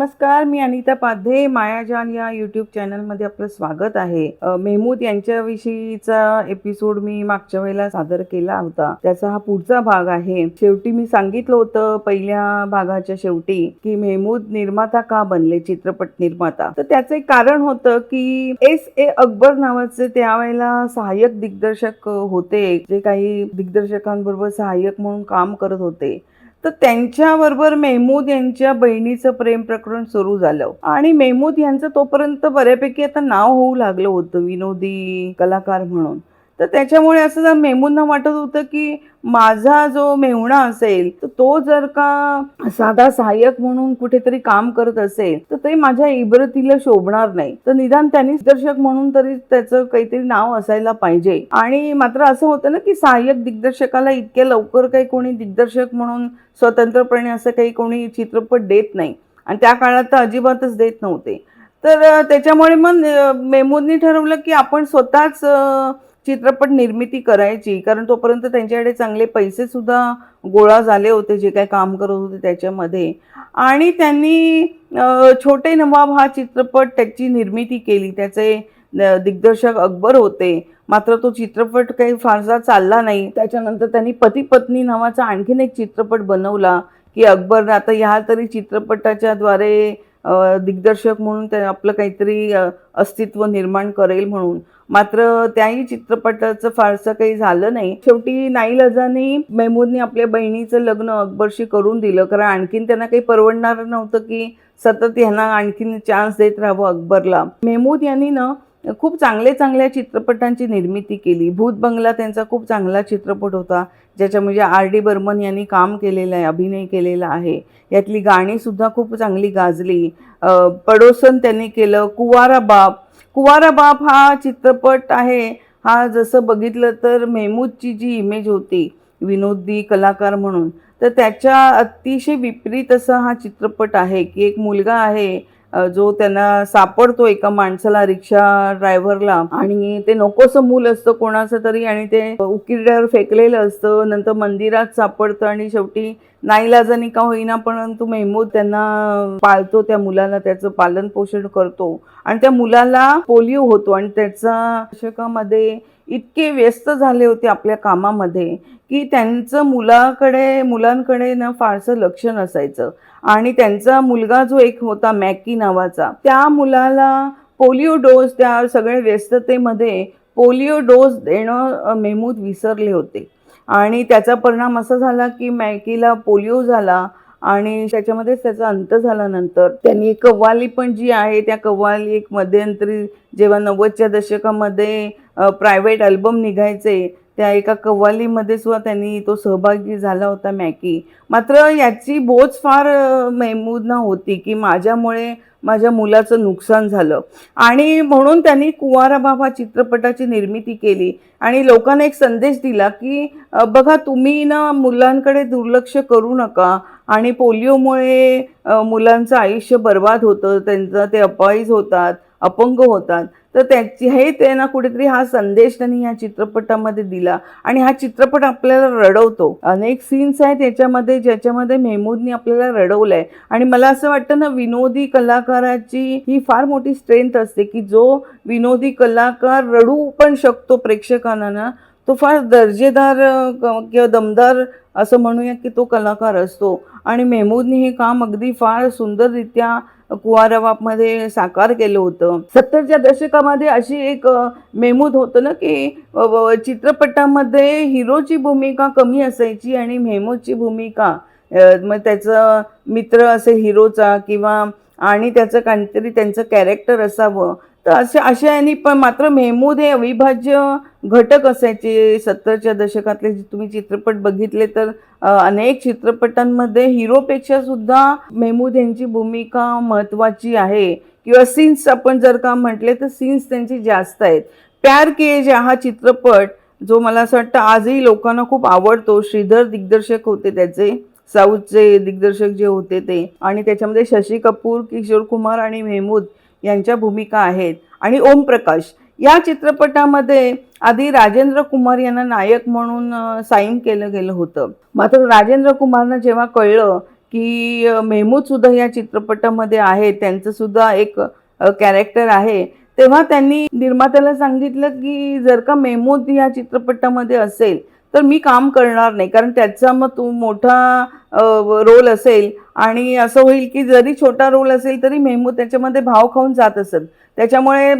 नमस्कार मी अनिता पाध्ये मायाजान या युट्यूब चॅनलमध्ये आपलं स्वागत आहे. मेहमूद यांच्याविषयीचा एपिसोड मी मागच्या वेळेला सादर केला होता. त्याचा हा पुढचा भाग आहे. शेवटी मी सांगितलं होतं पहिल्या भागाच्या शेवटी की मेहमूद निर्माता का बनले चित्रपट निर्माता? तर त्याचं एक कारण होतं की एस ए अकबर नावाचे त्यावेळेला सहाय्यक दिग्दर्शक होते. जे काही दिग्दर्शकांबरोबर सहाय्यक म्हणून काम करत होते. तर त्यांच्याबरोबर मेहमूद यांच्या बहिणीचं प्रेम प्रकरण सुरू झालं. आणि मेहमूद यांचं तोपर्यंत बऱ्यापैकी आता नाव होऊ लागलं होतं. विनोदी कलाकार म्हणून. तर त्याच्यामुळे असं जर मेहमूदना वाटत होतं की माझा जो मेहुणा असेल तर तो जर का साधा सहाय्यक म्हणून कुठेतरी काम करत असेल तर ते माझ्या इबरतीला शोभणार नाही. तर निदान त्यांनी दिग्दर्शक म्हणून तरी त्याचं काहीतरी नाव असायला पाहिजे. आणि मात्र असं होतं ना की सहाय्यक दिग्दर्शकाला इतक्या लवकर काही कोणी दिग्दर्शक म्हणून स्वतंत्रपणे असं काही कोणी चित्रपट देत नाही. आणि त्या काळात तर अजिबातच देत नव्हते. तर त्याच्यामुळे मग मेमूंनी ठरवलं की आपण स्वतःच चित्रपट निर्मिती करायची कारण तोपर्यंत त्यांच्याकडे चांगले पैसेसुद्धा गोळा झाले होते जे काय काम करत होते त्याच्यामध्ये. आणि त्यांनी छोटे नवाब हा चित्रपट त्याची निर्मिती केली त्याचे दिग्दर्शक अकबर होते. मात्र तो चित्रपट काही फारसा चालला नाही. त्याच्यानंतर त्यांनी पती पत्नी नावाचा आणखीन एक चित्रपट बनवला की अकबरनं. आता ह्या तरी चित्रपटाच्या द्वारे दिग्दर्शक म्हणून ते आपलं काहीतरी अस्तित्व निर्माण करेल म्हणून. मात्र त्याही चित्रपटाचं फारसं काही झालं नाही. शेवटी नाईलाजाने मेहमूदने आपल्या बहिणीचं लग्न अकबरशी करून दिलं. कारण आणखीन त्यांना काही परवडणार नव्हतं की सतत ह्यांना आणखीन चान्स देत राहावं अकबरला. मेहमूद यांनी ना खूप चांगले चांगल्या चित्रपटांची निर्मिती केली. भूत बंगला त्यांचा खूप चांगला चित्रपट होता. ज्याच्या म्हणजे आर डी बर्मन यांनी काम केलेलं आहे अभिनय केलेला आहे. यातली गाणी सुद्धा खूप चांगली गाजली. पडोसन त्यांनी केलं कुवारा बाप कुवाराबाप हा चित्रपट आहे. हा जसं बघितलं तर मेहमूदची जी इमेज होती विनोदी कलाकार म्हणून तर त्याच्या अतिशय विपरीत असा हा चित्रपट आहे की एक मुलगा आहे जो त्यांना सापडतो एका माणसाला रिक्षा ड्रायव्हरला आणि ते नकोसं मूल असतं कोणाचं तरी आणि ते उकिरड्यावर फेकलेलं असतं. नंतर मंदिरात सापडतं आणि शेवटी नाईलाजाने का होईना परंतु मेहमूद त्यांना पाळतो त्या मुलाला त्याचं पालन पोषण करतो आणि त्या मुलाला पोलिओ होतो आणि त्याचा दशकामध्ये इतके व्यस्त झाले होते आपल्या कामामध्ये की त्यांचं मुलाकडे मुलांकडे ना फारसं लक्ष नसायचं. आणि त्यांचा मुलगा जो एक होता मॅकी नावाचा त्या मुलाला पोलिओ डोस त्या सगळ्या व्यस्ततेमध्ये पोलिओ डोस देणं मेहमूद विसरले होते. आणि त्याचा परिणाम असा झाला की मॅकीला पोलिओ झाला आणि त्याच्यामध्येच त्याचा अंत झाला नंतर त्यांनी कव्वाली पण जी आहे त्या कव्वाली एक मध्यंतरी जेव्हा नव्वदच्या दशकामध्ये प्रायव्हेट अल्बम निघायचे त्या एका कव्वालीमध्ये सुद्धा त्यांनी तो सहभागी झाला होता मॅकी. मात्र याची बोच फार मेहमूदना होती की माझ्यामुळे माझ्या मुलाचं नुकसान झालं. आणि म्हणून त्यांनी कुवारा बाबा चित्रपटाची निर्मिती केली आणि लोकांना एक संदेश दिला की बघा तुम्ही ना मुलांकडे दुर्लक्ष करू नका आणि पोलिओमुळे मुलांचं आयुष्य बर्बाद होतं त्यांचं ते अपाईज होतात अपंग होतात. तर त्याची हे त्यांना कुठेतरी हा संदेश त्यांनी ह्या चित्रपटामध्ये दिला. आणि हा चित्रपट आपल्याला रडवतो. अनेक सीन्स आहेत याच्यामध्ये ज्याच्यामध्ये मेहमूदनी आपल्याला रडवलंय. आणि मला असं वाटतं ना विनोदी कलाकाराची ही फार मोठी स्ट्रेंथ असते की जो विनोदी कलाकार रडू पण शकतो प्रेक्षकांना ना तो फार दर्जेदार किंवा दमदार असं म्हणूया की तो कलाकार असतो. आणि मेहमूदने हे काम अगदी फार सुंदररित्या कुवारवापमध्ये साकार केलं होतं. सत्तरच्या दशकामध्ये अशी एक मेहमूद होतं ना की चित्रपटामध्ये हिरोची भूमिका कमी असायची आणि मेहमूदची भूमिका मग त्याचं मित्र असेल हिरोचा किंवा आणि त्याचं काहीतरी त्यांचं कॅरेक्टर असावं. तर अशा अशा यांनी पण मात्र मेहमूद हे अविभाज्य घटक असायचे. सत्तरच्या दशकातले तुम्ही चित्रपट बघितले तर अनेक चित्रपटांमध्ये हिरोपेक्षा सुद्धा मेहमूद यांची भूमिका महत्त्वाची आहे. किंवा सीन्स आपण जर का म्हटले तर सीन्स त्यांची जास्त आहेत. प्यार के जा हा चित्रपट जो मला असं वाटतं आजही लोकांना खूप आवडतो. श्रीधर दिग्दर्शक होते त्याचे साऊथचे दिग्दर्शक जे होते ते. आणि त्याच्यामध्ये शशी कपूर किशोर कुमार आणि मेहमूद यांच्या भूमिका आहेत. आणि ओम प्रकाश या चित्रपटामध्ये आधी राजेंद्र कुमार यांना नायक म्हणून साईन केलं गेलं होतं. मात्र राजेंद्र कुमारनं जेव्हा कळलं की मेहमूद सुद्धा या चित्रपटामध्ये आहे त्यांचं सुद्धा एक कॅरेक्टर आहे तेव्हा त्यांनी निर्मात्याला सांगितलं की जर का मेहमूद या चित्रपटामध्ये असेल तर मी काम करणार नाही. कारण त्याचा मग तो मोठा रोल असेल आणि असं होईल की जरी छोटा रोल असेल तरी मेहमूद त्याच्यामध्ये भाव खाऊन जात असत त्याच्यामुळे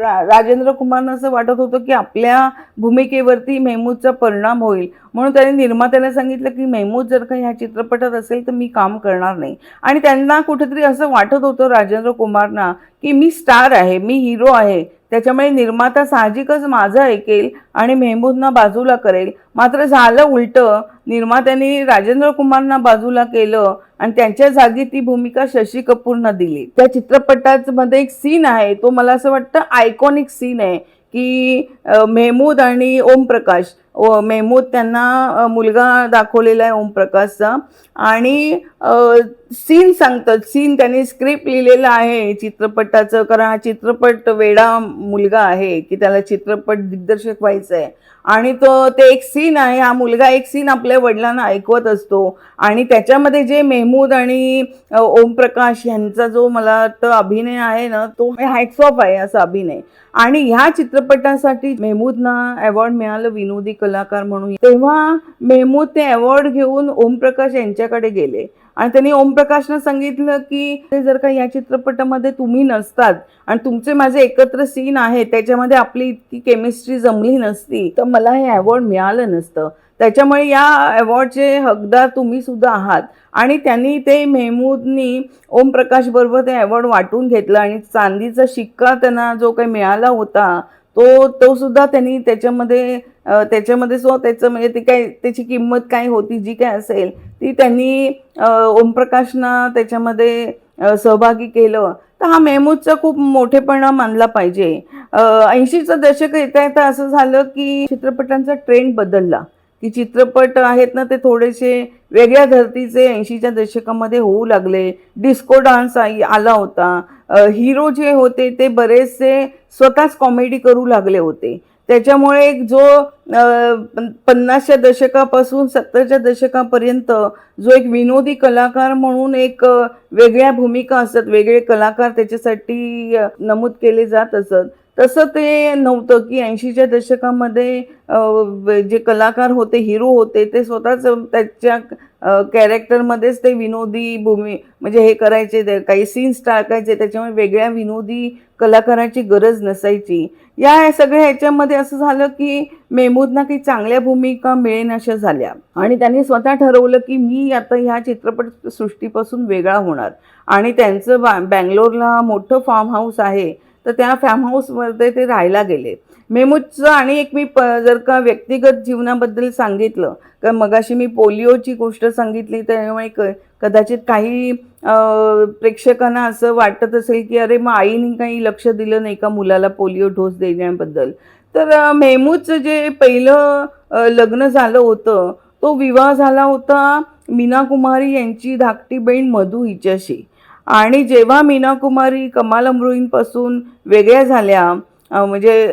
राजेंद्र कुमारनं असं वाटत होतं की आपल्या भूमिकेवरती मेहमूदचा परिणाम होईल. म्हणून त्याने निर्मात्याला सांगितलं की मेहमूद जर का ह्या चित्रपटात असेल तर मी काम करणार नाही. आणि त्यांना कुठेतरी असं वाटत होतं राजेंद्र कुमारना की मी स्टार आहे मी हिरो आहे. त्याच्यामुळे निर्माता साहजिकच माझं ऐकेल आणि मेहमूदना बाजूला करेल. मात्र झालं उलटं निर्मात्यांनी राजेंद्र कुमारना बाजूला केलं आणि त्यांच्या जागी ती भूमिका शशी कपूरनं दिली. त्या चित्रपटामध्ये एक सीन आहे तो मला असं वाटतं आयकॉनिक सीन आहे की मेहमूद आणि ओमप्रकाश ओ मेहमूद त्यांना मुलगा दाखवलेला आहे ओमप्रकाशचा. आणि सीन सांगतात सीन त्यांनी स्क्रिप्ट लिहिलेलं आहे चित्रपटाचं कारण हा चित्रपट वेडा मुलगा आहे की त्याला चित्रपट दिग्दर्शक व्हायचं आहे आणि तो ते एक सीन आहे हा मुलगा एक सीन आपल्या वडिलांना ऐकवत असतो. आणि त्याच्यामध्ये जे मेहमूद आणि ओमप्रकाश यांचा जो मला वाटतं अभिनय आहे ना तो हॅट्स ऑफ आहे असा अभिनय. आणि ह्या चित्रपटासाठी मेहमूदना अवॉर्ड मिळालं विनोदी कलाकार म्हणून तेव्हा मेहमूद ते अवॉर्ड घेऊन ओमप्रकाश यांच्याकडे गेले. आणि त्यांनी ओमप्रकाशनं सांगितलं की ते जर का या चित्रपटामध्ये तुम्ही नसतात आणि तुमचे माझे एकत्र सीन आहेत त्याच्यामध्ये आपली इतकी केमिस्ट्री जमली नसती तर मला हे अवॉर्ड मिळालं नसतं. त्याच्यामुळे या अवॉर्डचे हकदार तुम्ही सुद्धा आहात. आणि त्यांनी ते मेहमूदनी ओमप्रकाश बरोबर ते अवॉर्ड वाटून घेतलं आणि चांदीचा शिक्का त्यांना जो काही मिळाला होता तो तो सुद्धा त्यांनी त्याच्यामध्ये त्याच्यामध्ये सो त्याचं म्हणजे ती काय त्याची किंमत काय होती जी काय असेल ती त्यांनी ओमप्रकाशना त्याच्यामध्ये सहभागी केलं. तर हा मेहमूदचा खूप मोठेपणा मानला पाहिजे. ऐंशीचं दशक येता येता असं झालं की चित्रपटांचा ट्रेंड बदलला. की चित्रपट आहेत ना ते थोडेसे वेगळ्या धर्तीचे ऐंशीच्या दशकामध्ये होऊ लागले. डिस्को डान्स आला होता. हिरो जे होते ते बरेचसे स्वतःच कॉमेडी करू लागले होते. त्याच्यामुळे एक जो पन्नासच्या दशकापासून सत्तरच्या दशकापर्यंत जो एक विनोदी कलाकार म्हणून एक वेगळ्या भूमिका असत वेगळे कलाकार त्याच्यासाठी नमूद केले जात असत. तसं ते नव्हतं की ऐंशीच्या दशकामध्ये जे कलाकार होते हिरो होते ते स्वतःच त्याच्या कॅरेक्टरमध्येच ते विनोदी भूमी म्हणजे हे करायचे ते काही सीन्स टाकायचे त्याच्यामुळे वेगळ्या विनोदी कलाकाराची गरज नसायची. या सगळ्या ह्याच्यामध्ये असं झालं की मेहमूदना काही चांगल्या भूमिका मिळेनाशा झाल्या. आणि त्यांनी स्वतः ठरवलं की मी आता ह्या चित्रपट सृष्टीपासून वेगळा होणार. आणि त्यांचं बा बँगलोरला मोठं फार्म हाऊस आहे. तर त्या फॅम हाऊसमध्ये ते राहायला गेले. मेमूजचं आणि एक मी प जर का व्यक्तिगत जीवनाबद्दल सांगितलं तर मगाशी मी पोलिओची गोष्ट सांगितली त्यामुळे क कदाचित काही प्रेक्षकांना असं वाटत असेल की अरे मग आईने काही लक्ष दिलं नाही का मुलाला पोलिओ डोस देण्याबद्दल? तर मेहमूदचं जे पहिलं लग्न झालं होतं तो विवाह झाला होता मीना कुमारी यांची धाकटी बहीण मधू हिच्याशी. आणि जेव्हा मीना कुमारी कमाल अमरोईंपासून वेगळ्या झाल्या म्हणजे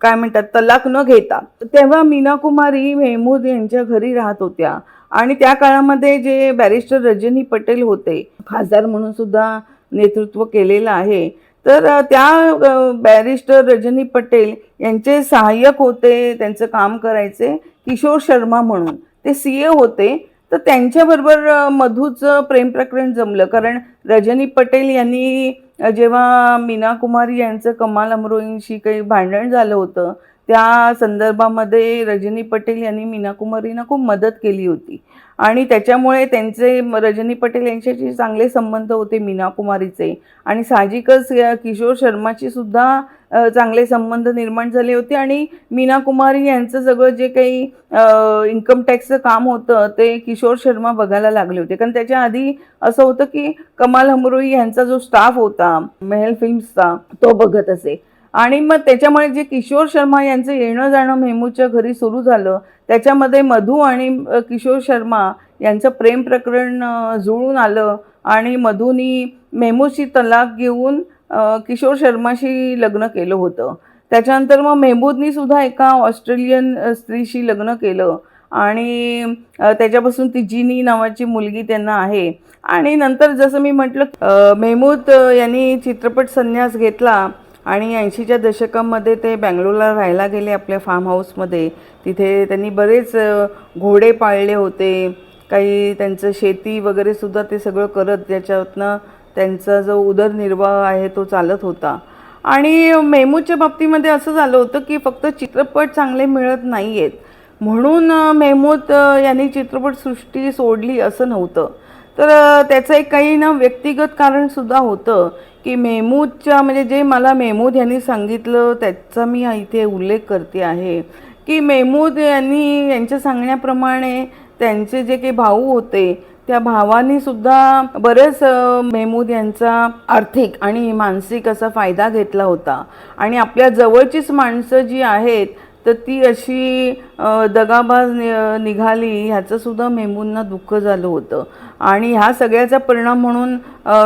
काय म्हणतात तलाक न घेता तेव्हा मीना कुमारी मेहमूद यांच्या घरी राहत होत्या. आणि त्या काळामध्ये जे बॅरिस्टर रजनी पटेल होते खासदार म्हणून सुद्धा नेतृत्व केलेलं आहे तर त्या बॅरिस्टर रजनी पटेल यांचे सहाय्यक होते त्यांचं काम करायचे किशोर शर्मा म्हणून. ते सी ए होते तर त्यांच्याबरोबर मधूचं प्रेम प्रकरण जमलं. कारण रजनी पटेल यांनी जेव्हा मीना कुमारी यांचं कमाल अमरोईंशी काही भांडण झालं होतं त्या संदर्भामध्ये रजनी पटेल यांनी मीना कुमारींना खूप मदत केली होती. आणि त्याच्यामुळे त्यांचे रजनी पटेल यांच्याशी चांगले संबंध होते मीना कुमारीचे. आणि साहजिकच किशोर शर्माची सुद्धा चांगले संबंध निर्माण झाले होते आणि मीना कुमारी यांचं सगळं जे काही इन्कम टॅक्सचं काम होतं ते किशोर शर्मा बघायला लागले होते. कारण त्याच्या आधी असं होतं की कमाल हमरोई यांचा जो स्टाफ होता मेहल फिल्म्सचा तो बघत असे. आणि मग त्याच्यामुळे जे किशोर शर्मा यांचं येणं जाणं मेमूच्या घरी सुरू झालं त्याच्यामध्ये मधू आणि किशोर शर्मा यांचं प्रेम प्रकरण जुळून आलं आणि मधूनी मेमूशी तलाक घेऊन किशोर शर्माशी लग्न केलं होतं. त्याच्यानंतर मग मेहमूदनी सुद्धा एका ऑस्ट्रेलियन स्त्रीशी लग्न केलं. आणि त्याच्यापासून ती जिनी नावाची मुलगी त्यांना आहे. आणि नंतर जसं मी म्हटलं मेहमूद यांनी चित्रपट संन्यास घेतला. आणि ऐंशीच्या दशकामध्ये ते बँगलोरला राहायला गेले आपल्या फार्म हाऊसमध्ये तिथे त्यांनी बरेच घोडे पाळले होते. काही त्यांचं शेती वगैरे सुद्धा ते सगळं करत त्याच्यातनं त्यांचा जो उदरनिर्वाह आहे तो चालत होता. आणि मेमूच्या बाबतीमध्ये असं झालं होतं की फक्त चित्रपट चांगले मिळत नाही आहेत म्हणून मेहमूद यांनी चित्रपटसृष्टी सोडली असं नव्हतं. तर त्याचं एक काही ना व्यक्तिगत कारणसुद्धा होतं की मेहमूदच्या म्हणजे जे मला मेहमूद यांनी सांगितलं त्याचा मी इथे उल्लेख करते आहे की मेहमूद यांनी यांच्या सांगण्याप्रमाणे त्यांचे जे काही भाऊ होते त्या भावानी सुद्धा बरेच मेहमूद यांचा आर्थिक आणि मानसिक असा फायदा घेतला होता. आणि आपल्या जवळचीच माणसं जी आहेत तर ती अशी दगाबाज नि- निघाली ह्याचंसुद्धा मेमूंना दुःख झालं होतं. आणि ह्या सगळ्याचा परिणाम म्हणून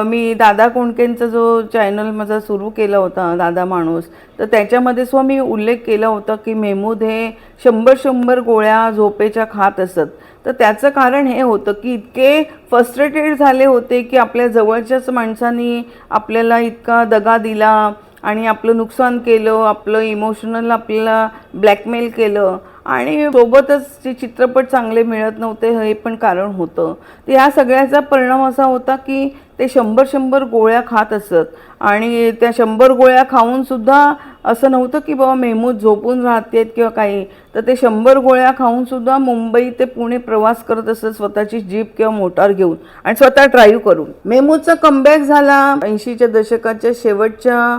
मी दादा कोंडकेंचा जो चॅनल माझा सुरू केला होता दादा माणूस तर त्याच्यामध्ये सुद्धा मी उल्लेख केला होता की मेहमूद हे शंभर शंभर गोळ्या झोपेच्या खात असत. तर त्याचं कारण हे होतं की इतके फस्ट्रेटेड झाले होते की आपल्या जवळच्याच माणसांनी आपल्याला इतका दगा दिला आणि आपलं नुकसान केलं आपलं इमोशनल आपल्याला ब्लॅकमेल केलं आणि सोबतच जे चित्रपट चांगले मिळत नव्हते हे पण कारण होतं. तर ह्या सगळ्याचा परिणाम असा होता की ते शंभर शंभर गोळ्या खात असत. आणि त्या शंभर गोळ्या खाऊनसुद्धा असं नव्हतं की बाबा मेहमूद झोपून राहतेत किंवा काही. तर ते शंभर गोळ्या खाऊन सुद्धा मुंबई ते पुणे प्रवास करत असत स्वतःची जीप किंवा मोटार घेऊन आणि स्वतः ड्राईव्ह करून. मेहमूदचा कमबॅक झाला. ऐंशीच्या दशकाच्या शेवटच्या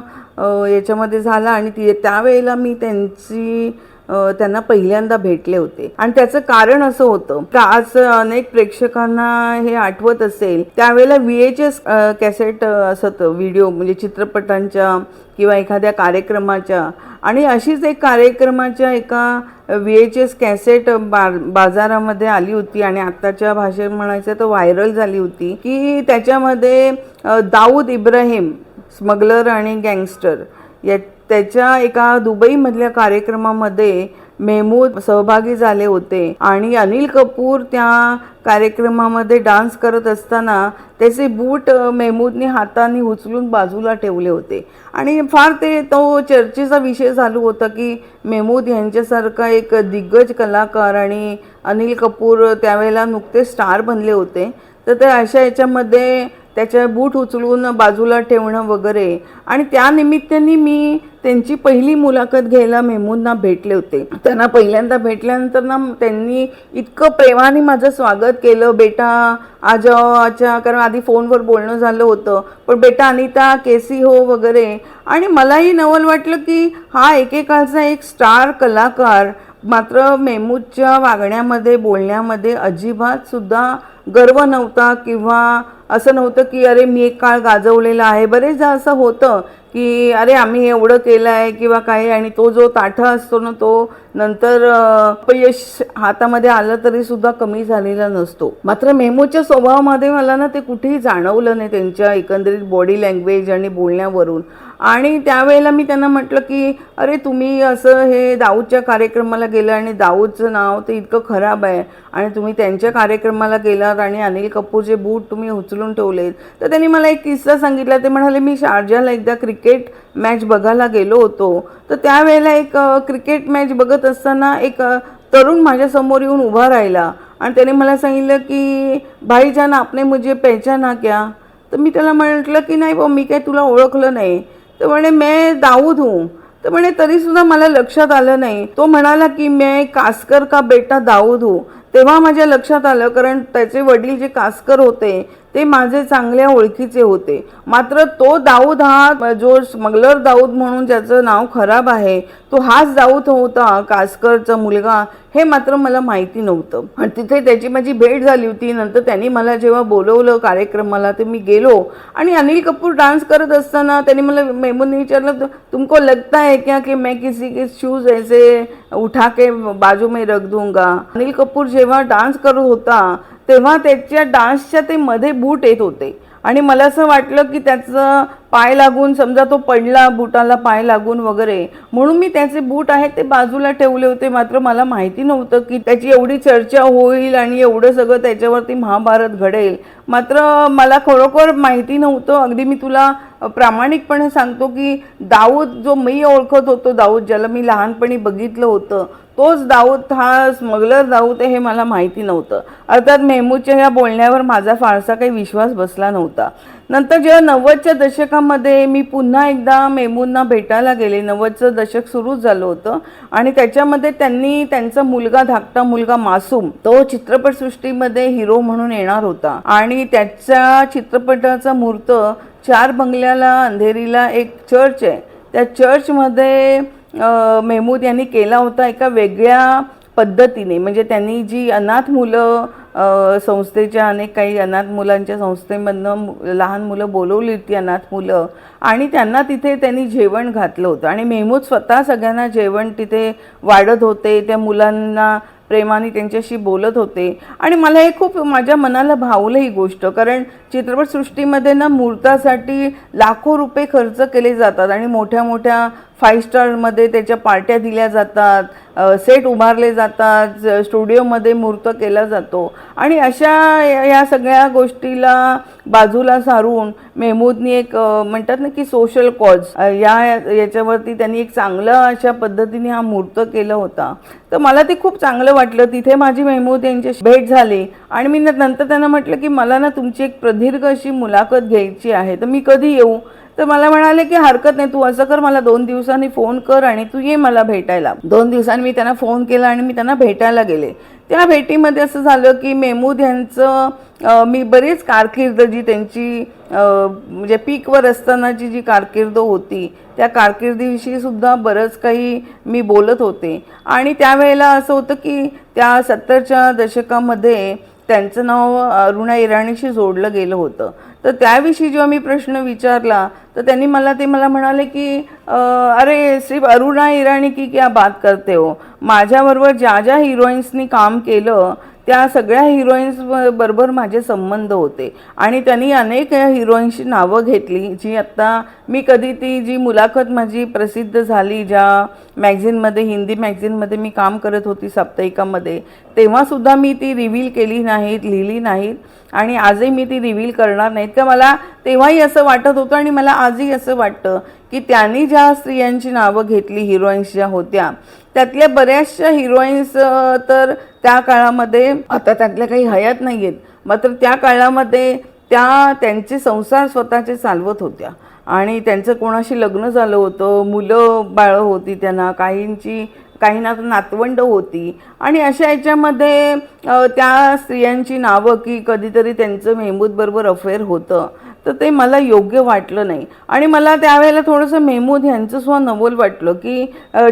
याच्यामध्ये झाला आणि ती त्यावेळेला मी त्यांची त्यांना पहिल्यांदा भेटले होते. आणि त्याचं कारण असं होतं का आज अनेक प्रेक्षकांना हे आठवत असेल त्यावेळेला व्ही एच एस कॅसेट असत व्हिडिओ म्हणजे चित्रपटांच्या किंवा एखाद्या कार्यक्रमाच्या. आणि अशीच एक कार्यक्रमाच्या एका व्ही एच एस कॅसेट बाजारामध्ये आली होती आणि आत्ताच्या भाषेत म्हणायचं तर व्हायरल झाली होती की त्याच्यामध्ये दाऊद इब्राहिम स्मगलर आणि गँगस्टर. या त्याच्या एका दुबईमधल्या कार्यक्रमामध्ये मेहमूद सहभागी झाले होते. आणि अनिल कपूर त्या कार्यक्रमामध्ये डान्स करत असताना त्याचे बूट मेहमूदने हाताने उचलून बाजूला ठेवले होते. आणि फार ते तो चर्चेचा विषय चालू होता की मेहमूद यांच्यासारखा एक दिग्गज कलाकार आणि अनिल कपूर त्यावेळेला नुकते स्टार बनले होते. तर ते अशा याच्यामध्ये त्याच्या बूट उचलून बाजूला ठेवणं वगैरे. आणि त्यानिमित्ताने मी त्यांची पहिली मुलाखत घ्यायला मेहमूदना भेटले होते. त्यांना पहिल्यांदा भेटल्यानंतर ना त्यांनी इतकं प्रेमाने माझं स्वागत केलं. बेटा आज अच्छा कारण आधी फोनवर बोलणं झालं होतं. पण बेटा अनिता केसी हो वगैरे. आणि मलाही नवल वाटलं की हा एकेकाळचा एक स्टार कलाकार. मात्र मेहमूदच्या वागण्यामध्ये बोलण्यामध्ये अजिबात सुद्धा गर्व नव्हता किंवा असं नव्हतं की अरे मी एक काळ गाजवलेला आहे. बरेचदा असं होतं की अरे आम्ही एवढं केलं आहे किंवा काही आणि तो जो ताठा असतो ना तो नंतर अपयश हातामध्ये आलं तरी सुद्धा कमी झालेला नसतो. मात्र मेहमूदच्या स्वभावामध्ये मला ना ते कुठेही जाणवलं नाही त्यांच्या एकंदरीत बॉडी लँग्वेज आणि बोलण्यावरून. आणि त्यावेळेला मी त्यांना म्हटलं की अरे तुम्ही असं हे दाऊदच्या कार्यक्रमाला गेलं आणि दाऊदचं नाव ते इतकं खराब आहे आणि तुम्ही त्यांच्या कार्यक्रमाला गेलात आणि अनिल कपूरचे बूट तुम्ही उचलून ठेवलेत. तर त्यांनी मला एक किस्सा सांगितला. ते म्हणाले मी शारजाला एकदा क्रिकेट मॅच बघायला गेलो होतो. तर त्यावेळेला एक क्रिकेट मॅच बघत असताना एक तरुण माझ्यासमोर येऊन उभा राहिला. आणि त्याने मला सांगितलं की भाईजान आपने मुझे पहचाना क्या? तर मी त्याला म्हटलं की नाही बा मी काय तुला ओळखलं नाही. तर म्हणे मैं दाऊद हूँ. तर म्हणे तरी सुद्धा मला लक्षात आलं नाही. तो म्हणाला की मैं कास्कर का बेटा दाऊद हूँ. तेव्हा माझ्या लक्षात आलं कारण त्याचे वडील जे कास्कर होते ते माझे चांगल्या ओळखीचे होते. मात्र तो दाऊद हा जो स्मगलर दाऊद म्हणून ज्याचं नाव खराब आहे तो हाच दाऊद होता कास्करचा मुलगा हे मात्र मला माहिती नव्हतं. आणि तिथे त्याची माझी भेट झाली होती नंतर त्यांनी मला जेव्हा बोलवलं कार्यक्रमाला ते मी गेलो. आणि अनिल कपूर डान्स करत असताना त्यांनी मला मेमून विचारलं तुमको लगता है क्या कि मैं किसी के शूज ऐसे उठा के बाजू में रख दूंगा? अनिल कपूर जेव्हा डान्स करत होता तेव्हा त्याच्या डान्सच्या ते मध्ये बूट येत होते. आणि मला असं वाटलं की त्याचं पाय लागून समजा तो पडला बुटाला पाय लागून वगैरे म्हणून मी त्याचे बूट आहेत ते बाजूला ठेवले होते. मात्र मला माहिती नव्हतं की त्याची एवढी चर्चा होईल आणि एवढं सगळं त्याच्यावरती महाभारत घडेल. मात्र मला खरोखर माहिती नव्हतं. अगदी मी तुला प्रामाणिकपणे सांगतो की दाऊद जो मी ओळखत होतो दाऊद ज्याला मी लहानपणी बघितलं होतं तोच दाऊद हा स्मगलर दाऊद आहे हे मला माहिती नव्हतं. अर्थात मेहमूदच्या ह्या बोलण्यावर माझा फारसा काही विश्वास बसला नव्हता. नंतर जेव्हा नव्वदच्या दशकामध्ये मी पुन्हा एकदा मेहमूदना भेटायला गेले नव्वदचं दशक सुरूच झालं होतं आणि त्याच्यामध्ये त्यांनी त्यांचा मुलगा धाकटा मुलगा मासूम तो चित्रपटसृष्टीमध्ये हिरो म्हणून येणार होता. आणि त्याच्या चित्रपटाचा मूर्त चार बंगल्याला अंधेरीला एक चर्च आहे. त्या चर्चमध्ये मेहमूद यांनी केला होता एका वेगळ्या पद्धतीने. म्हणजे त्यांनी जी अनाथ मुलं संस्थेच्या अनेक काही अनाथ मुलांच्या संस्थेमधनं लहान मुलं बोलवली होती अनाथ मुलं आणि त्यांना तिथे त्यांनी जेवण घातलं होतं. आणि मेहमूद स्वतः सगळ्यांना जेवण तिथे वाढत होते त्या मुलांना प्रेमाने त्यांच्याशी बोलत होते. आणि मला हे खूप माझ्या मनाला भावलं ही गोष्ट कारण चित्रपटसृष्टीमध्ये ना मूर्तासाठी लाखो रुपये खर्च केले जातात आणि मोठ्या मोठ्या फाईव्ह स्टारमध्ये त्याच्या पार्ट्या दिल्या जातात सेट उभारले जातात स्टुडिओमध्ये मूर्त केला जातो. आणि अशा या सगळ्या गोष्टीला बाजूला सारून मेहमूदनी एक म्हणतात ना की सोशल कॉज या याच्यावरती त्यांनी एक चांगलं अशा पद्धतीने हा मूर्त केलं होता. तर मला ते खूप चांगलं वाटलं. तिथे माझी मेहमूद यांच्याशी भेट झाली. आणि मी नंतर त्यांना म्हटलं की मला ना तुमची एक प्रदीर्घ अशी मुलाखत घ्यायची आहे. तर मी कधी येऊ? तर मला म्हणाले की हरकत नाही तू असं कर मला दोन दिवसांनी फोन कर आणि तू ये मला भेटायला. दोन दिवसांनी मी त्यांना फोन केला आणि मी त्यांना भेटायला गेले. त्या भेटीमध्ये असं झालं की मेहमूद यांचं मी बरीच कारकीर्द जी त्यांची म्हणजे पीकवर असतानाची जी कारकीर्द होती त्या कारकिर्दीविषयी सुद्धा बरंच काही मी बोलत होते. आणि त्यावेळेला असं होतं की त्या सत्तरच्या दशकामध्ये त्यांचं नाव अरुणा इराणीशी जोडलं गेलं होतं. तर त्याविषयी जेव्हा मी प्रश्न विचारला तर त्यांनी मला ते मला म्हणाले की अरे श्री अरुणा इराणी की क्या बात करते हो? माझ्याबरोबर ज्या ज्या हिरोईन्सनी काम केलं त्या सगळ्या हिरोईन्स बरोबर माझे संबंध होते. आणि त्यांनी अनेक हिरोईन्सची नावं घेतली जी आत्ता मी कधी ती जी मुलाखत माझी प्रसिद्ध झाली ज्या मॅगझिनमध्ये हिंदी मॅगझिनमध्ये मी काम करत होती साप्ताहिकामध्ये तेव्हासुद्धा मी ती रिव्हील केली नाहीत लिहिली नाहीत आणि आजही मी ती रिव्हील करणार नाहीत. का मला तेव्हाही असं वाटत होतं आणि मला आजही असं वाटतं की त्यांनी ज्या स्त्रियांची नावं घेतली हिरोईन्स ज्या होत्या त्यातल्या बऱ्याचशा हिरोईन्स तर त्या काळामध्ये आता त्यातल्या काही हयात नाही आहेत मात्र त्या काळामध्ये त्या त्यांचे संसार स्वतःचे चालवत होत्या. आणि त्यांचं कोणाशी लग्न झालं होतं मुलं बाळं होती त्यांना काहींची काहींना ना नातवंड होती. आणि अशा याच्यामध्ये त्या स्त्रियांची नावं की कधीतरी त्यांचं मेहमूदबरोबर अफेअर होतं. तर ते मला योग्य वाटलं नाही. आणि मला त्यावेळेला थोडंसं मेहमूद यांचं सुद्धा नवल वाटलं की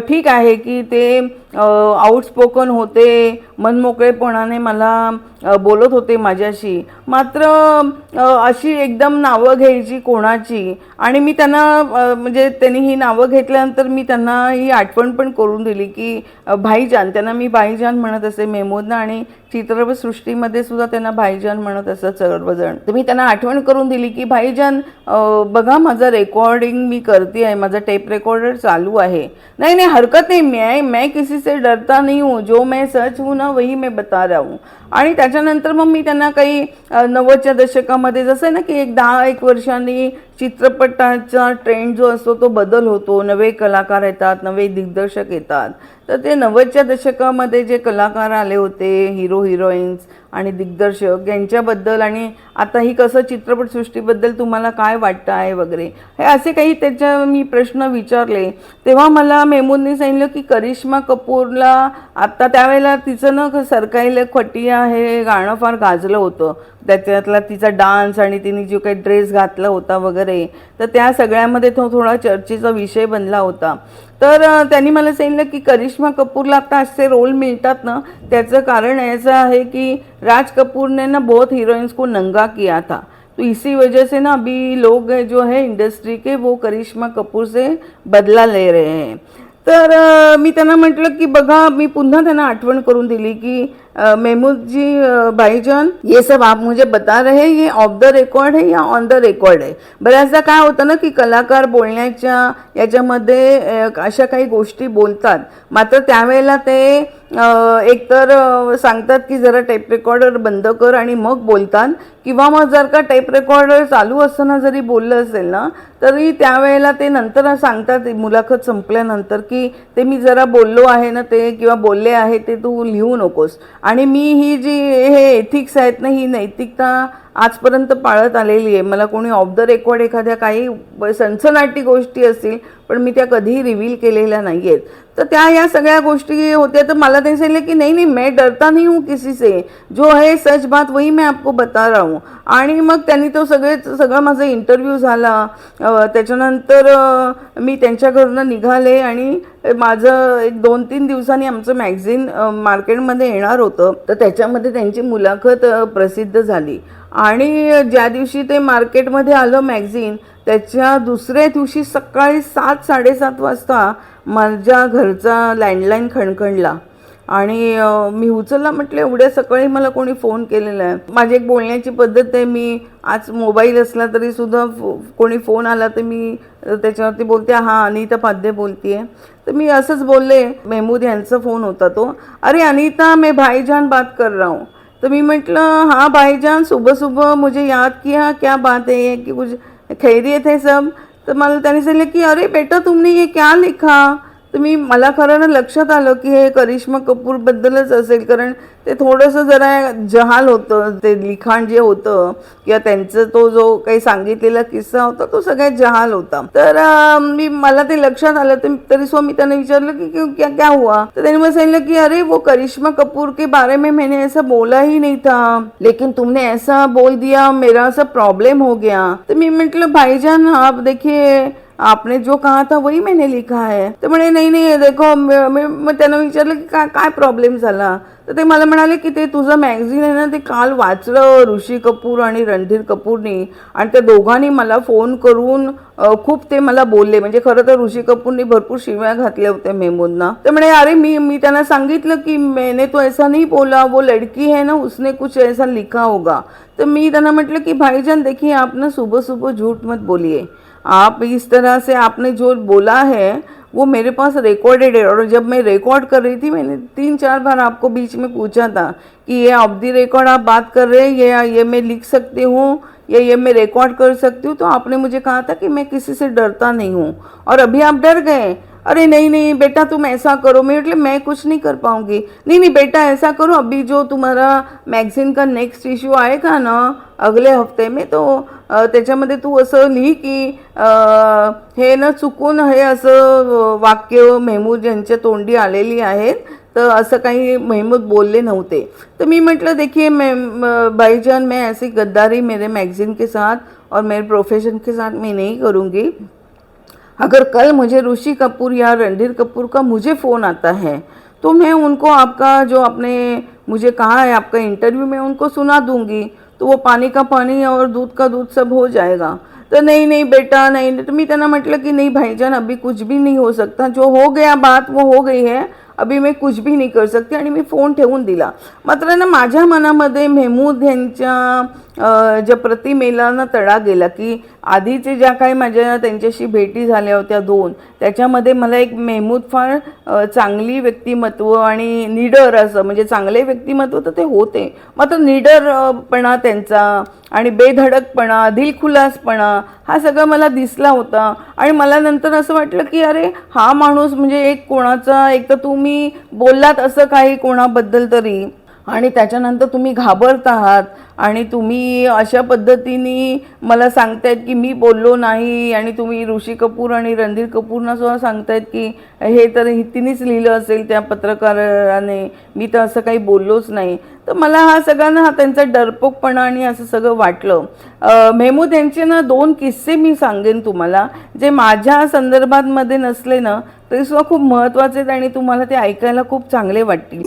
ठीक आहे की ते आउटस्पोकन होते मनमोकळेपणाने मला बोलत होते माझ्याशी. मात्र अशी एकदम नावं घ्यायची कोणाची आणि मी त्यांना म्हणजे त्यांनी ही नावं घेतल्यानंतर मी त्यांना ही आठवण पण करून दिली की भाईजान त्यांना मी भाईजान म्हणत असे मेमोदना आणि चित्रपटसृष्टीमध्ये सुद्धा त्यांना भाईजान म्हणत असत सर्वजण. तर मी त्यांना आठवण करून दिली की भाईजान बघा माझं रेकॉर्डिंग मी करते आहे माझा टेप रेकॉर्डर चालू आहे. नाही नाही हरकत नाही मी मैं किसी से डरता नहीं हूँ जो मैं सच हूँ ना वही मैं बता रहा हूँ. आणि त्याच्यानंतर मग मी त्यांना काही नव्वदच्या दशकामध्ये जसं आहे ना की एक दहा एक वर्षांनी चित्रपटाचा ट्रेंड जो असतो तो बदल होतो. नवे कलाकार येतात नवे दिग्दर्शक येतात. तर ते नव्वदच्या दशकामध्ये जे कलाकार आले होते हिरो हिरोईन्स आणि दिग्दर्शक यांच्याबद्दल आणि आता ही कसं चित्रपटसृष्टीबद्दल तुम्हाला काय वाटतं आहे वगैरे हे असे काही त्याच्या मी प्रश्न विचारले. तेव्हा मला मेमूननी सांगितलं की करिश्मा कपूरला आत्ता त्यावेळेला तिचं ना सरकाईले खटिया हे गाणं फार गाजलं होतं. त्याच्यातला तिचा डान्स आणि तिने जो काही ड्रेस घातला होता वगैरे तर त्या सगळ्यामध्ये तो थोडा चर्चेचा विषय बनला होता. तर त्यांनी मला सांगितलं की करिश्मा कपूरला आता असे रोल मिळतात ना त्याचं कारण याचं आहे की राज कपूर ने ना बहुत हीरोइंस को नंगा किया था. तो इसी वजह से ना अभी लोग जो है इंडस्ट्री के वो करिश्मा कपूर से बदला ले रहे हैं. तर मी त्यांना म्हटलं की बघा मी पुन्हा त्यांना आठवण करून दिली की महमूद जी भाईजान ये सब आप मुझे बता रहे हैं ये ऑफ द रेकॉर्ड है या ऑन द रेकॉर्ड आहे बऱ्याचदा काय होतं ना की कलाकार बोलण्याच्या याच्यामध्ये अशा काही गोष्टी बोलतात. मात्र त्यावेळेला ते एकतर सांगतात की जरा टेप रेकॉर्डर बंद कर आणि मग बोलतात. किंवा मग जर का टेप रेकॉर्डर चालू असताना जरी बोललं असेल ना तरी त्यावेळेला ते नंतर सांगतात. मुलाखत संपल्यानंतर की ते मी जरा बोललो आहे ना ते किंवा बोलले आहे ते तू लिहू नकोस. आणि मी ही जी हे एथिक्स आहेत ना ही नैतिकता आजपर्यंत पाळत आलेली आहे. मला कोणी ऑफ द रेकॉर्ड एखाद्या काही सनसनाटी गोष्टी असतील पण मी त्या कधीही रिव्हील केलेल्या नाही आहेत तर त्या या सगळ्या गोष्टी होत्या तर मला ते सांगितलं की नाही नाही मैं डरता नाही हूँ किसी से. जो है सच बात वही मैं आपको बता रहा हूँ. आणि मग त्यांनी तो सगळे सगळा माझा इंटरव्ह्यू झाला. त्याच्यानंतर मी त्यांच्याकडनं निघाले आणि माझं एक दोन तीन दिवसांनी आमचं मॅगझिन मार्केटमध्ये येणार होतं. तर त्याच्यामध्ये त्यांची मुलाखत प्रसिद्ध झाली. आणि ज्या दिवशी ते मार्केटमध्ये आलं मॅगझिन त्याच्या दुसऱ्या दिवशी सकाळी सात साडेसात वाजता माझ्या घरचा लँडलाईन खणखणला. आणि मी उचलला म्हटलं एवढ्या सकाळी मला कोणी फोन केलेला आहे. माझी एक बोलण्याची पद्धत आहे मी आज मोबाईल असला तरी सुद्धा फो कोणी फोन आला तर मी त्याच्यावरती बोलते हां अनिता पाध्ये बोलते तर मी असंच बोलले मेहमूद यांचा फोन होता तो. अरे अनिता मे भाईजान बात कर रहा हूँ. तो मी म्हटलं हाँ भाईजान सुबह सुबह मुझे याद किया क्या बात है कि कुछ खैरियत है सब? तर मला त्याने सांगितलं की अरे बेटा तुमने ये क्या लिखा? तर मी मला खरं ना लक्षात आलं की हे करिश्मा कपूरबद्दलच असेल कारण ते थोडंसं जरा जहाल होतं ते लिखाण जे होतं किंवा त्यांचं तो जो काही सांगितलेला किस्सा होता तो सगळ्यात जहाल होता. तर मी मला ते लक्षात आलं तर तरी सो मी त्यांना विचारलं की क्या क्या हुआ? तर त्यांनी मला सांगितलं की अरे वो करिश्मा कपूर के बारे में मैंने ऐसा बोला ही नहीं था. लेकिन तुमने ऐसा बोल दिया मेरा असा प्रॉब्लम हो गया. तर मी म्हंटल भाईजान आप देखिए आपने जो कहा था वही मैंने लिखा है। तर म्हणे नाही नाही देखो मी मग त्यांना विचारलं की काय काय प्रॉब्लेम झाला? तर ते मला म्हणाले की ते तुझं मॅगझिन आहे ना ते काल वाचलं ऋषी कपूर आणि रणधीर कपूरनी. आणि त्या दोघांनी मला फोन करून खूप ते मला बोलले. म्हणजे खरं तर ऋषी कपूरनी भरपूर शिव्या घातल्या होत्या मेमोंना तर म्हणे अरे मी मी त्यांना सांगितलं की मैंने तो ऐसा नहीं बोला. वो लड़की है ना उसने कुछ ऐसा लिखा होगा. तर मी त्यांना म्हटलं की भाईजान देखिए आप ना सुबह सुबह झूठ मत बोलिए. आप इस तरह से आपने जो बोला है, वो मेरे पास रिकॉर्डेड है। और जब मैं रिकॉर्ड कर रही थी, मैंने तीन चार बार आपको बीच में पूछा था कि ये ऑफ़ दी रिकॉर्ड आप बात कर रहे हैं, ये ये मैं लिख सकती हूँ, या ये मैं रिकॉर्ड कर सकती हूँ तो आपने मुझे कहा था कि मैं किसी से डरता नहीं हूँ। और अभी आप डर गए अरे नहीं नहीं, बेटा, तुम ऐसा करो। मैं मतलब मैं कुछ नहीं कर पाऊँगी। नहीं नहीं, बेटा, ऐसा करो। अभी जो तुम्हारा मैगजीन का नेक्स्ट इश्यू आएगा ना, अगले हफ़्ते में तो त्याच्यामध्ये तू असं लिही की हे न चुकून हे असं वाक्य मेहमूद यांच्या तोंडी आलेली आहेत तर असं काही महमूद बोलले नव्हते. तर मी म्हटलं देखिए मैं भाईजान मैं ऐसी गद्दारी मेरे मैगज़ीन के साथ और मेरे प्रोफेशन के साथ मैं नहीं करूँगी। अगर कल मुझे ऋषि कपूर या रणधीर कपूर का मुझे फ़ोन आता है तो मैं उनको आपका जो आपने मुझे कहा है आपका इंटरव्यू में उनको सुना दूंगी। तो वो पानी का पानी और दूध का दूध सब हो जाएगा। तो नहीं नहीं बेटा नहीं नहीं। तो मी त्यांना म्हटलं की नाही भाईजान अभी कुछ भी नहीं हो सकता। जो हो गया बात वो हो गई है। अभी मैं कुछ भी नहीं कर सकते। आणि मी फोन ठेवून दिला। मात्र ना माझ्या मनामध्ये मेहमूद यांच्या ज्या प्रतिमेला ना तडा गेला की आधीचे ज्या काही माझ्या त्यांच्याशी भेटी झाल्या होत्या दोन त्याच्यामध्ये मला एक मेहमूद फार चांगली व्यक्तिमत्व आणि निडर असं म्हणजे चांगले व्यक्तिमत्व तर ते होते. मात्र निडरपणा त्यांचा आणि बेधडकपणा दिलखुलासपणा हा सगळा मला दिसला होता. आणि मला नंतर असं वाटलं की अरे हा माणूस म्हणजे एक कोणाचा एक तर तुम्ही बोललात असं काही कोणाबद्दल तरी आणि त्याच्यानंतर तुम्ही घाबरत आहात. आणि तुम्ही अशा पद्धतीने मला सांगतायत की मी बोललो नाही आणि तुम्ही ऋषी कपूर आणि रणधीर कपूरना सुद्धा सांगतायत की हे तर हि- तिनेच लिहिलं असेल त्या पत्रकाराने. मी तर असं काही बोललोच नाही. तर मला हा सगळ्यांना हा त्यांचा डरपोकपणा आणि असं सगळं वाटलं. मेहमूद यांचे ना दोन किस्से मी सांगेन तुम्हाला. जे माझ्या संदर्भांमध्ये नसले ना तरी सुद्धा खूप महत्त्वाचे आहेत आणि तुम्हाला ते ऐकायला खूप चांगले वाटतील.